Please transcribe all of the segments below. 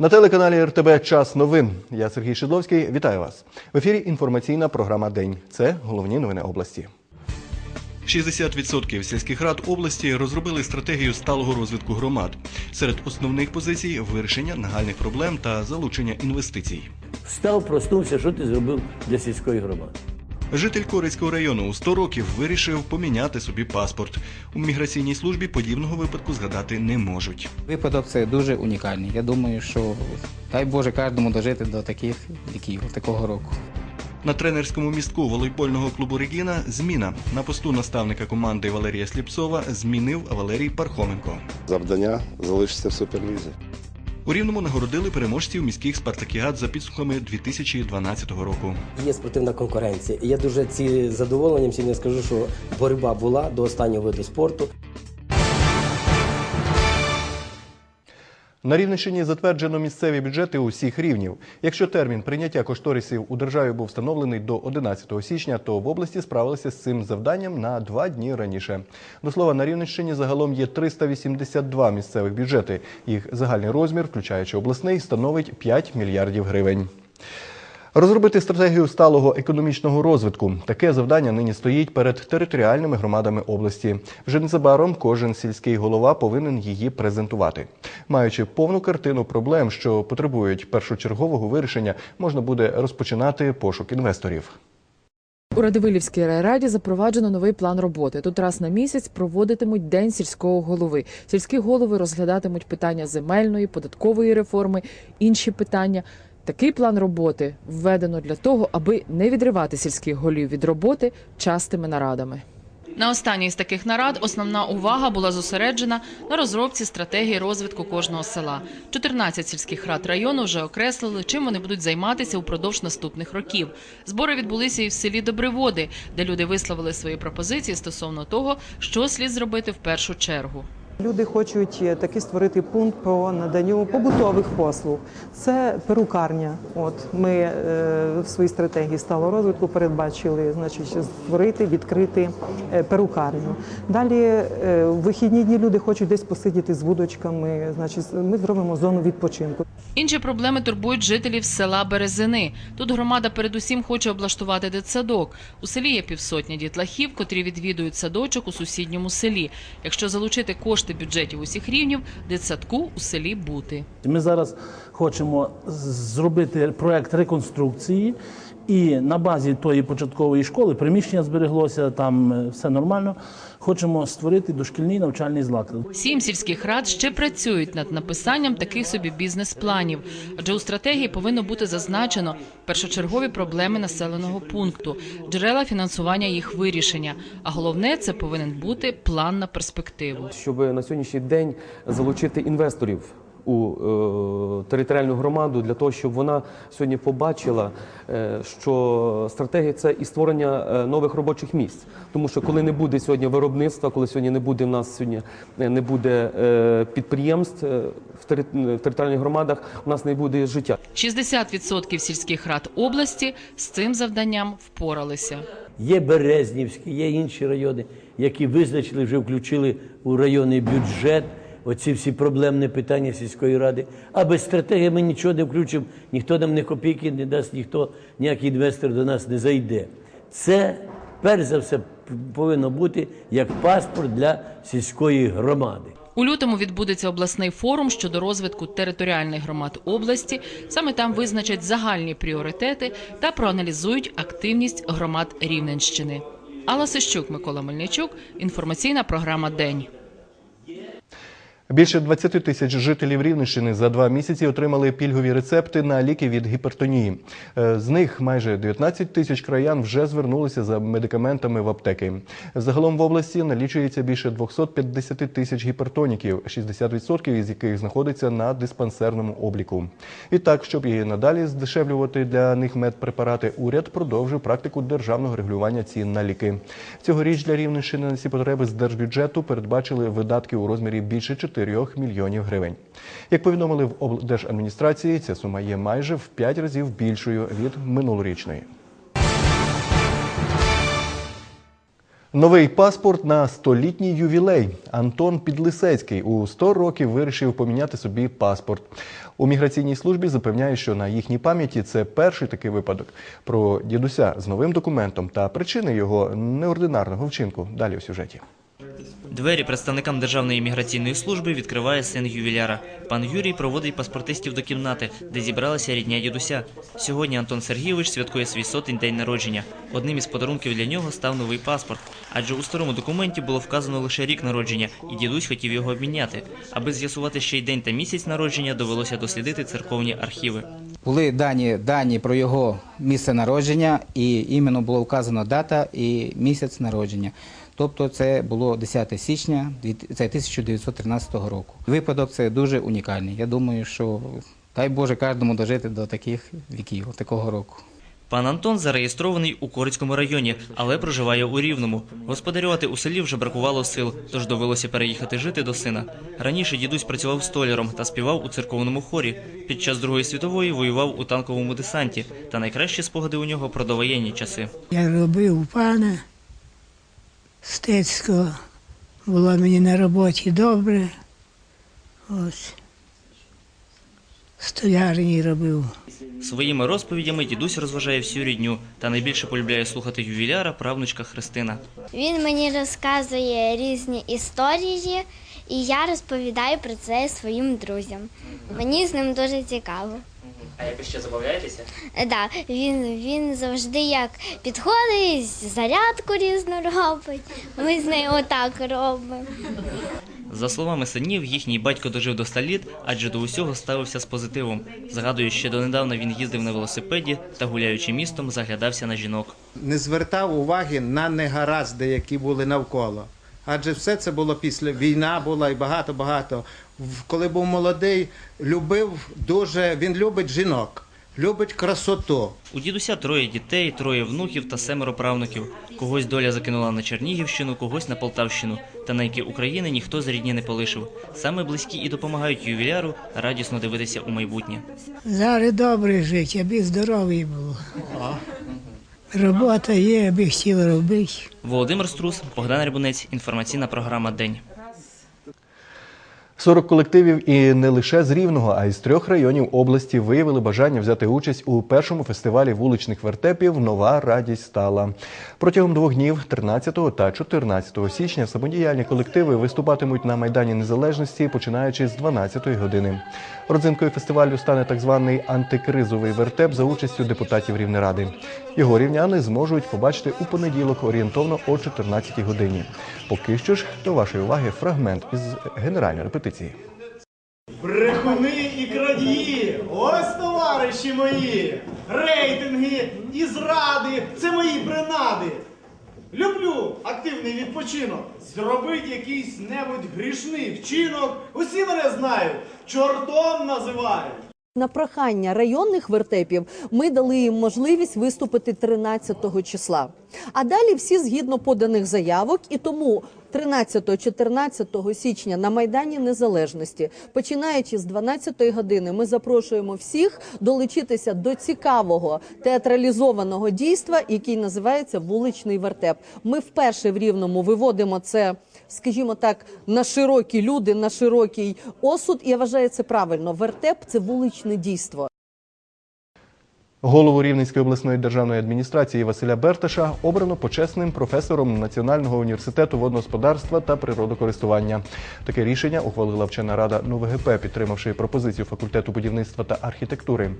На телеканалі РТБ Час новин. Я Сергій Шидловський. Вітаю вас. В ефірі інформаційна програма День. Це головні новини області. 60% сільських рад області розробили стратегію сталого розвитку громад. Серед основних позицій вирішення нагальних проблем та залучення інвестицій. Встав, проснувся, що ти зробив для сільської громади. Житель Корицького району у 100 років вирішив поміняти собі паспорт. У міграційній службі подібного випадку згадати не можуть. Випадок це дуже унікальний. Я думаю, що дай Боже кожному дожити до таких віків, такого року. На тренерському містку волейбольного клубу Регіна зміна на посту наставника команди Валерія Сліпцова змінив Валерій Пархоменко. завдання залишиться в суперлізі. У Рівному нагородили переможців міських спартакіад за підсумками 2012 року. Є спортивна конкуренція. Я дуже ці задоволенням сьогодні скажу, що боротьба була до останнього виду спорту. На Рівненщині затверджено місцеві бюджети усіх рівнів. Якщо термін прийняття кошторисів у державі був встановлений до 11 січня, то в області справилися з цим завданням на два дні раніше. До слова, на Рівненщині загалом є 382 місцевих бюджети. Їх загальний розмір, включаючи обласний, становить 5 мільярдів гривень. Розробити стратегію сталого економічного розвитку. Таке завдання нині стоїть перед територіальними громадами області. Вже незабаром кожен сільський голова повинен її презентувати. Маючи повну картину проблем, що потребують першочергового вирішення, можна буде розпочинати пошук інвесторів. У Радивилівській райраді запроваджено новий план роботи. Тут раз на місяць проводитимуть день сільського голови. Сільські голови розглядатимуть питання земельної, податкової реформи, інші питання. Такий план роботи введено для того, аби не відривати сільських голів від роботи частими нарадами. На останній з таких нарад основна увага була зосереджена на розробці стратегії розвитку кожного села. 14 сільських рад району вже окреслили, чим вони будуть займатися упродовж наступних років. Збори відбулися і в селі Добриводи, де люди висловили свої пропозиції стосовно того, що слід зробити в першу чергу. Люди хочуть е, таки створити пункт по наданню побутових послуг. Це перукарня. От ми е, в своїй стратегії сталого розвитку передбачили, значить, створити, відкрити е, перукарню. Далі в вихідні дні люди хочуть десь посидіти з вудочками. Значить, ми зробимо зону відпочинку. Інші проблеми турбують жителів села Березини. Тут громада передусім хоче облаштувати дитсадок. У селі є півсотні дітлахів, котрі відвідують садочок у сусідньому селі. Якщо залучити кошти бюджетів усіх рівнів, дитсадку у селі бути. Ми зараз хочемо зробити проект реконструкції, і на базі тої початкової школи приміщення збереглося, там е, все нормально. Хочемо створити дошкільний навчальний заклад. Сім сільських рад ще працюють над написанням таких собі бізнес-планів, адже у стратегії повинно бути зазначено першочергові проблеми населеного пункту, джерела фінансування їх вирішення. А головне це повинен бути план на перспективу. щоб на сьогоднішній день залучити інвесторів у е, територіальну громаду для того, щоб вона сьогодні побачила, е, що стратегія це і створення е, нових робочих місць. Тому що коли не буде сьогодні виробництва, коли сьогодні не буде в нас сьогодні не буде е, підприємств в тери- в територіальних громадах, у нас не буде життя. 60% сільських рад області з цим завданням впоралися. Є Березнівський, є інші райони, які визначили, вже включили у районний бюджет оці всі проблемні питання сільської ради. А без стратегії ми нічого не включимо, ніхто нам ні копійки не дасть, ніхто, ніякий інвестор до нас не зайде. Це перш за все повинно бути як паспорт для сільської громади. У лютому відбудеться обласний форум щодо розвитку територіальних громад області. Саме там визначать загальні пріоритети та проаналізують активність громад Рівненщини. Алла Сищук, Микола Мельничук. Інформаційна програма День. Більше 20 тисяч жителів Рівненщини за два місяці отримали пільгові рецепти на ліки від гіпертонії. Е, З них майже 19 тисяч краян вже звернулися за медикаментами в аптеки. Загалом в області налічується більше 250 тисяч гіпертоніків, 60% із яких знаходиться на диспансерному обліку. І так, щоб і надалі здешевлювати для них медпрепарати, уряд продовжив практику державного регулювання цін на ліки. Цьогоріч для Рівненщини на ці потреби з держбюджету передбачили видатки у розмірі більше 4 мільйонів гривень. Як повідомили в облдержадміністрації, ця сума є майже в 5 разів більшою від минулорічної. Новий паспорт на столітній ювілей. Антон Підлисецький у 100 років вирішив поміняти собі паспорт. У міграційній службі запевняють, що на їхній пам'яті це перший такий випадок. Про дідуся з новим документом та причини його неординарного вчинку. Далі у сюжеті. Двері представникам Державної міграційної служби відкриває син ювіляра. Пан Юрій проводить паспортистів до кімнати, де зібралася рідня дідуся. Сьогодні Антон Сергійович святкує свій сотень день народження. Одним із подарунків для нього став новий паспорт. Адже у старому документі було вказано лише рік народження, і дідусь хотів його обміняти. Аби з'ясувати ще й день та місяць народження, довелося дослідити церковні архіви. Були дані, дані про його місце народження, і іменно було вказано дата і місяць народження. Тобто це було 10 січня дві- це 1913 року. Випадок це дуже унікальний. Я думаю, що дай Боже кожному дожити до таких віків, такого року. Пан Антон зареєстрований у Корицькому районі, але проживає у Рівному. Господарювати у селі вже бракувало сил, тож довелося переїхати жити до сина. Раніше дідусь працював столяром та співав у церковному хорі. Під час Другої світової воював у танковому десанті, та найкращі спогади у нього про довоєнні часи. Я робив у пана Стецького. Було мені на роботі добре. Ось. Столярні робив. Своїми розповідями дідусь розважає всю рідню та найбільше полюбляє слухати ювіляра правнучка Христина. Він мені розказує різні історії, і я розповідаю про це своїм друзям. Мені з ним дуже цікаво. А якось ще забавляєтеся? Е, Да, він, він завжди як підходить, зарядку різну робить. Ми з нею отак робимо. За словами синів, їхній батько дожив до 100 літ, адже до усього ставився з позитивом. Згадую, ще донедавна він їздив на велосипеді та, гуляючи містом, заглядався на жінок. не звертав уваги на негаразди, які були навколо. Адже все це було після війна була і багато-багато. В- Коли був молодий, любив дуже, він любить жінок, любить красоту. У дідуся троє дітей, троє внуків та семеро правнуків. Когось доля закинула на Чернігівщину, когось на Полтавщину. Та на які України ніхто з рідні не полишив. Саме близькі і допомагають ювіляру радісно дивитися у майбутнє. Зараз добре жити, аби здоровий був. Робота є, аби хотів робити. Володимир Струс, Богдан Рябунець, інформаційна програма День. 40 колективів і не лише з Рівного, а й з трьох районів області виявили бажання взяти участь у першому фестивалі вуличних вертепів Нова радість стала. Протягом двох днів, 13 та 14 січня, самодіяльні колективи виступатимуть на Майдані Незалежності, починаючи з 12 години. Родзинкою фестивалю стане так званий антикризовий вертеп за участю депутатів Рівнеради. Його рівняни зможуть побачити у понеділок орієнтовно о 14 годині. Поки що ж до вашої уваги фрагмент із генеральної репетиції. Брехуни і крадії! Ось товариші мої! Рейтинги і зради це мої принади! Люблю активний відпочинок. Зробить якийсь небудь грішний вчинок. Усі мене знають, чортом називають. На прохання районних вертепів ми дали їм можливість виступити 13 числа. А далі всі згідно поданих заявок, і тому 13-14 січня на Майдані Незалежності, починаючи з 12 години, ми запрошуємо всіх долучитися до цікавого театралізованого дійства, який називається вуличний вертеп. Ми вперше в Рівному виводимо це, скажімо так, на широкі люди, на широкий осуд. І я вважаю це правильно. Вертеп це вуличне дійство. Голову Рівненської обласної державної адміністрації Василя Берташа обрано почесним професором Національного університету водносподарства та природокористування. Таке рішення ухвалила вчена рада НУВГП, підтримавши пропозицію факультету будівництва та архітектури.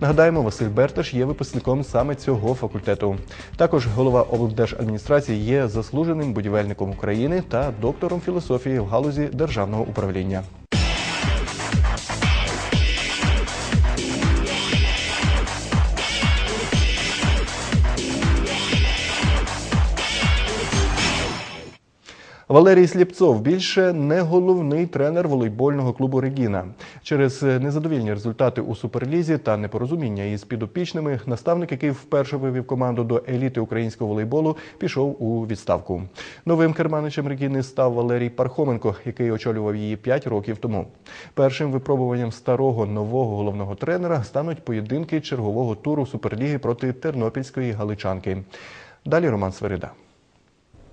Нагадаємо, Василь Берташ є випускником саме цього факультету. Також голова облдержадміністрації є заслуженим будівельником України та доктором філософії в галузі державного управління. Валерій Сліпцов більше не головний тренер волейбольного клубу Регіна. Через незадовільні результати у суперлізі та непорозуміння із підопічними наставник, який вперше вивів команду до еліти українського волейболу, пішов у відставку. Новим керманичем Регіни став Валерій Пархоменко, який очолював її 5 років тому. Першим випробуванням старого нового головного тренера стануть поєдинки чергового туру суперліги проти тернопільської галичанки. Далі Роман Сверида.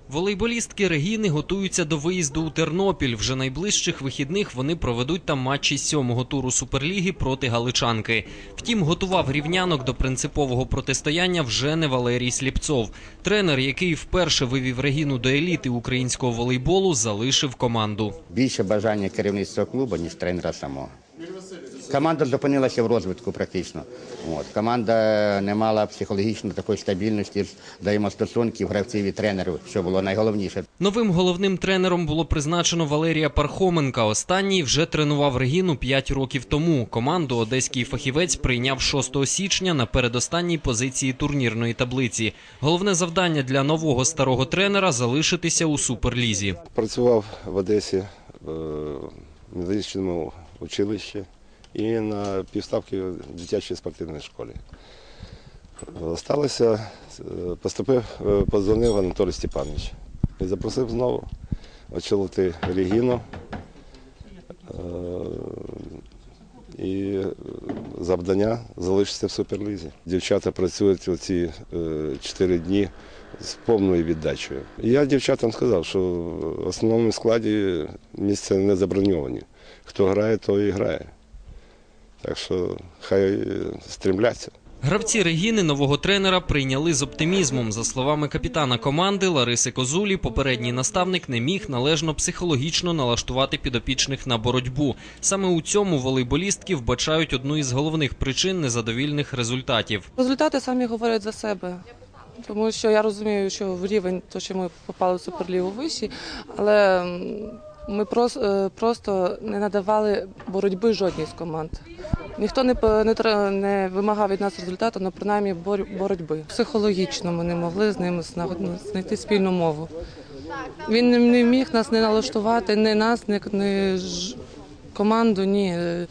Волейболістки Регіни готуються до виїзду у Тернопіль. Вже найближчих вихідних вони проведуть там матчі сьомого туру Суперліги проти Галичанки. Втім, готував рівнянок до принципового протистояння вже не Валерій Сліпцов. Тренер, який вперше вивів Регіну до еліти українського волейболу, залишив команду. більше бажання керівництва клубу, ніж тренера самого. Команда зупинилася в розвитку практично. От. Команда не мала психологічно такої стабільності, взаємостосунків гравців і тренерів, що було найголовніше. Новим головним тренером було призначено Валерія Пархоменка. Останній вже тренував Регіну 5 років тому. Команду одеський фахівець прийняв 6 січня на передостанній позиції турнірної таблиці. Головне завдання для нового старого тренера залишитися у суперлізі. Працював в Одесі е, в медичному училищі і на півставки в дитячій спортивній школі. Сталося, е, поступив, е, подзвонив Анатолій Степанович і запросив знову очолити Регіну. Е, І завдання залишитися в суперлізі. Дівчата працюють оці е, чотири дні з повною віддачею. Я дівчатам сказав, що в основному складі місця не заброньовані. Хто грає, той і грає. Так що хай е, стрімляться. Гравці Регіни нового тренера прийняли з оптимізмом. За словами капітана команди Лариси Козулі, попередній наставник не міг належно психологічно налаштувати підопічних на боротьбу. Саме у цьому волейболістки вбачають одну із головних причин незадовільних результатів. Результати самі говорять за себе. Тому що я розумію, що в рівень, то що ми попали в суперлігу вищий, але ми прос- е, просто не надавали боротьби жодній з команд. Ніхто не, не, не вимагав від нас результату, але принаймні бор- боротьби. Психологічно ми не могли з зна- знайти спільну мову. Він не- міг нас не налаштувати, не нас, не команду, ні е,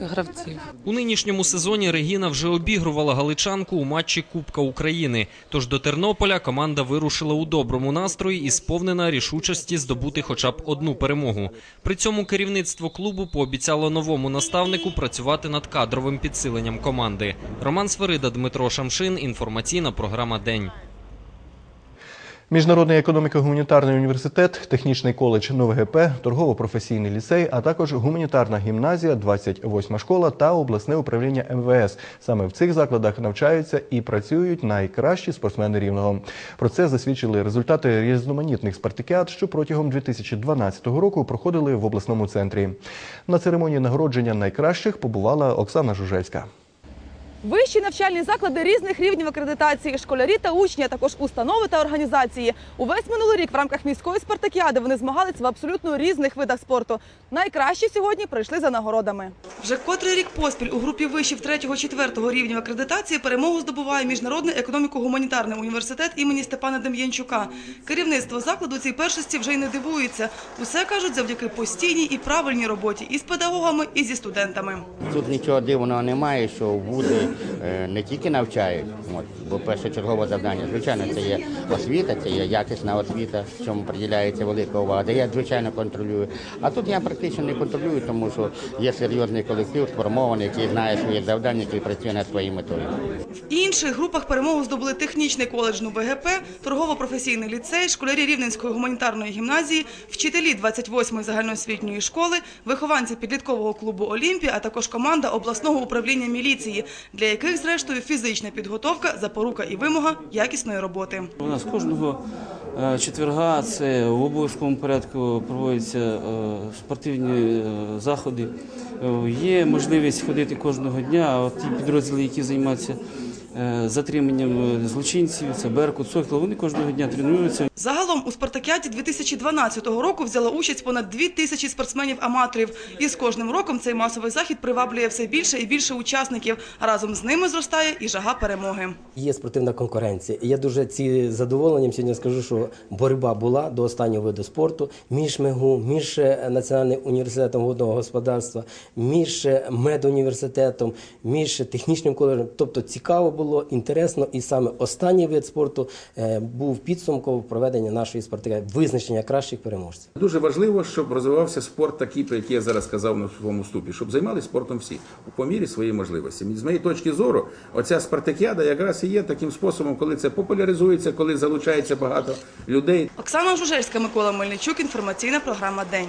гравців. У нинішньому сезоні Регіна вже обігрувала галичанку у матчі Кубка України. Тож до Тернополя команда вирушила у доброму настрої і сповнена рішучості здобути хоча б одну перемогу. При цьому керівництво клубу пообіцяло новому наставнику працювати над кадровим підсиленням команди. Роман Сверида, Дмитро Шамшин. Інформаційна програма День. Міжнародний економіко-гуманітарний університет, технічний коледж НОВГП, торгово-професійний ліцей, а також гуманітарна гімназія, 28 школа та обласне управління МВС. Саме в цих закладах навчаються і працюють найкращі спортсмени рівного. Про це засвідчили результати різноманітних спартакіад, що протягом 2012 року проходили в обласному центрі. На церемонії нагородження найкращих побувала Оксана Жужельська. Вищі навчальні заклади різних рівнів акредитації, школярі та учні, а також установи та організації. Увесь минулий рік в рамках міської спартакіади вони змагалися в абсолютно різних видах спорту. Найкращі сьогодні прийшли за нагородами. Вже котрий рік поспіль у групі вишів 3-4 рівнів акредитації перемогу здобуває Міжнародний економіко-гуманітарний університет імені Степана Дем'янчука. Керівництво закладу цій першості вже й не дивується. Усе кажуть завдяки постійній і правильній роботі і з педагогами, і зі студентами. Тут нічого дивного немає, що вузи е, не тільки навчають, от, бо першочергове завдання, звичайно, це є освіта, це є якісна освіта, в чому приділяється велика увага, де я, звичайно, контролюю. А тут я практично не контролюю, тому що є серйозний колектив, сформований, який знає свої завдання, який працює над своєю метою. В інших групах перемогу здобули технічний коледж НУБГП, торгово-професійний ліцей, школярі Рівненської гуманітарної гімназії, вчителі 28-ї загальноосвітньої школи, вихованці підліткового клубу Олімпія, а також команда обласного управління міліції, для яких, зрештою, фізична підготовка, запорука і вимога якісної роботи. У нас кожного е, четверга це в обов'язковому порядку проводяться е, спортивні е, заходи. Є можливість ходити кожного дня, а ті підрозділи, які займаються затриманням е, злочинців, це Беркут, Сокіл, вони кожного дня тренуються. Загалом у спартакіаді 2012 року взяло участь понад дві тисячі спортсменів-аматорів. І з кожним роком цей масовий захід приваблює все більше і більше учасників. А разом з ними зростає і жага перемоги. Є спортивна конкуренція. Я дуже ці задоволенням сьогодні скажу, що боротьба була до останнього виду спорту між МЕГУ, між е, Національним університетом водного господарства, між е, медуніверситетом, між технічним коледжем. Тобто цікаво було. Було інтересно, і саме останній вид спорту е, був підсумком проведення нашої спартакіади, визначення кращих переможців. Дуже важливо, щоб розвивався спорт такий, про який я зараз сказав на своєму вступі, щоб займалися спортом всі по мірі своєї можливості. З моєї точки зору, оця спартакіада якраз і є таким способом, коли це популяризується, коли залучається багато людей. Оксана Жужельська, Микола Мельничук. Інформаційна програма День.